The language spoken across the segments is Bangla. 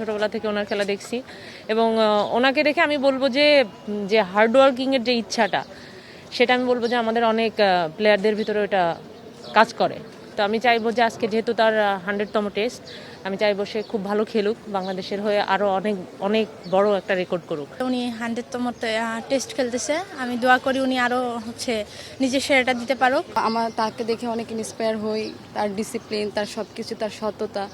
ছোটবেলা থেকে ওনার খেলা দেখছি। এবং ওনাকে দেখে আমি বলব যে যে হার্ডওয়ার্কিংয়ের যে ইচ্ছাটা সেটা আমি বলব যে আমাদের অনেক প্লেয়ারদের ভিতরে ওটা কাজ করে। তো আমি চাইব যে আজকে যেহেতু তার হান্ড্রেডতম টেস্ট আমি চাইব সে খুব ভালো খেলুক বাংলাদেশের হয়ে আরও অনেক অনেক বড় একটা রেকর্ড করুক। উনি হান্ড্রেডতম টেস্ট খেলতেছে। আমি দোয়া করি উনি আরও হচ্ছে নিজের সেরাটা দিতে পারুক। আমার তাকে দেখে অনেক ইন্সপায়ার হই। তার ডিসিপ্লিন তার সব কিছু তার সততা।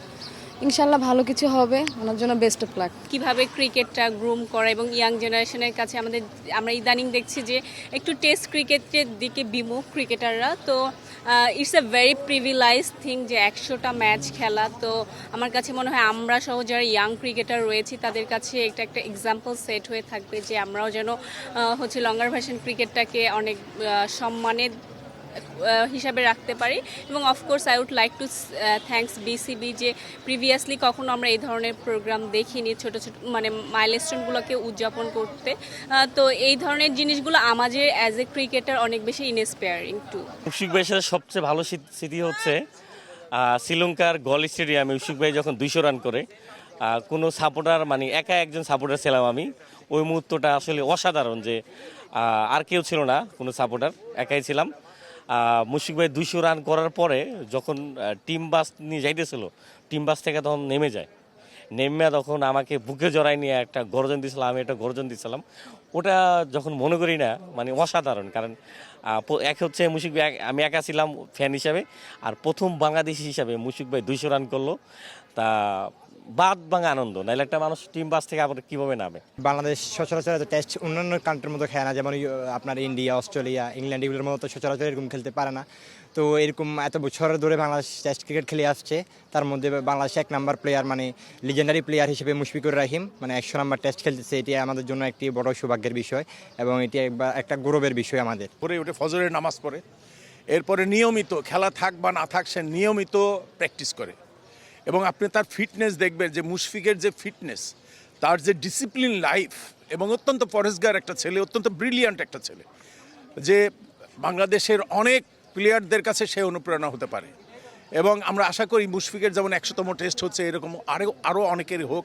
ইনশাল্লাহ ভালো কিছু হবে। ওনার জন্য বেস্ট অফ লাক কীভাবে ক্রিকেটটা গ্রুম করা এবং ইয়াং জেনারেশনের কাছে আমাদের, আমরা ইদানিং দেখছি যে একটু টেস্ট ক্রিকেটের দিকে বিমুখ ক্রিকেটাররা তো it's a very privileged thing যে একশোটা ম্যাচ খেলা। তো, আমার কাছে মনে হয় আমরা সহ যারা ইয়াং ক্রিকেটার রয়েছি, তাদের কাছে এটা একটা এক্সাম্পল সেট হয়ে থাকবে যে আমরাও যেন হচ্ছে লঙ্গার ভার্সন ক্রিকেটটাকে অনেক সম্মানের হিসাবে রাখতে পারি। এবং of course I would like to thanks BCB যে প্রিভিয়াসলি কখনো আমরা এই ধরনের প্রোগ্রাম দেখিনি, ছোট ছোট মানে মাইলস্টোনগুলোকে উদযাপন করতে। তো এই ধরনের জিনিসগুলো আমাদের অ্যাজ এ ক্রিকেটার অনেক বেশি ইনস্পায়ারিং টু মুশিক ভাইয়ের সবচেয়ে ভালো স্মৃ- স্মৃতি হচ্ছে শ্রীলঙ্কার গল স্টেডিয়ামে মুশিক ভাই যখন দুইশো রান করে কোনো সাপোর্টার মানে একা একজন সাপোর্টার ছিলাম আমি। ওই মুহূর্তটা আসলে অসাধারণ যে আর কেউ ছিল না কোনো সাপোর্টার একাই ছিলাম। মুশিক ভাই দুইশো রান করার পরে যখন টিম বাস নিয়ে যাইতেছিল টিম বাস থেকে তখন নেমে যায়। নেমে তখন আমাকে বুকে জড়াই নিয়ে একটা গর্জন দিয়েছিলাম, আমি একটা গর্জন দিয়েছিলাম। ওটা যখন মনে করি না মানে অসাধারণ, কারণ এক হচ্ছে মুশিক ভাই, আমি একা ছিলাম ফ্যান হিসাবে, আর প্রথম বাংলাদেশি হিসাবে মুশিক ভাই দুইশো রান করল। তা বাদ ভাঙা আনন্দ নাহলে একটা মানুষ টিম বাস থেকে আবার কীভাবে নামে? বাংলাদেশ সচরাচর এত টেস্ট অন্যান্য কান্ট্রির মতো খেলে না যেমন আপনার ইন্ডিয়া অস্ট্রেলিয়া ইংল্যান্ড এগুলোর মতো সচরাচর এরকম খেলতে পারে না। তো এরকম এত বছর ধরে বাংলাদেশ টেস্ট ক্রিকেট খেলে আসছে তার মধ্যে বাংলাদেশ এক নাম্বার প্লেয়ার মানে লিজেন্ডারি প্লেয়ার হিসেবে মুশফিকুর রাহিম মানে একশো নাম্বার টেস্ট খেলতেছে। এটি আমাদের জন্য একটি বড় সৌভাগ্যের বিষয় এবং এটি একবার একটা গৌরবের বিষয় আমাদের। পরে উঠে ফজরের নামাজ পড়ে। এরপরে নিয়মিত খেলা থাক বা না থাক সে নিয়মিত প্র্যাকটিস করে। এবং আপনি তার ফিটনেস দেখবেন, যে মুশফিকের যে ফিটনেস তার যে ডিসিপ্লিন লাইফ এবং অত্যন্ত পরেশগার একটা ছেলে, অত্যন্ত ব্রিলিয়ান্ট একটা ছেলে, যে বাংলাদেশের অনেক প্লেয়ারদের কাছে সে অনুপ্রেরণা হতে পারে। এবং আমরা আশা করি মুশফিকের যেমন একশোতম টেস্ট হচ্ছে, এরকম আরও আরও অনেকেরই হোক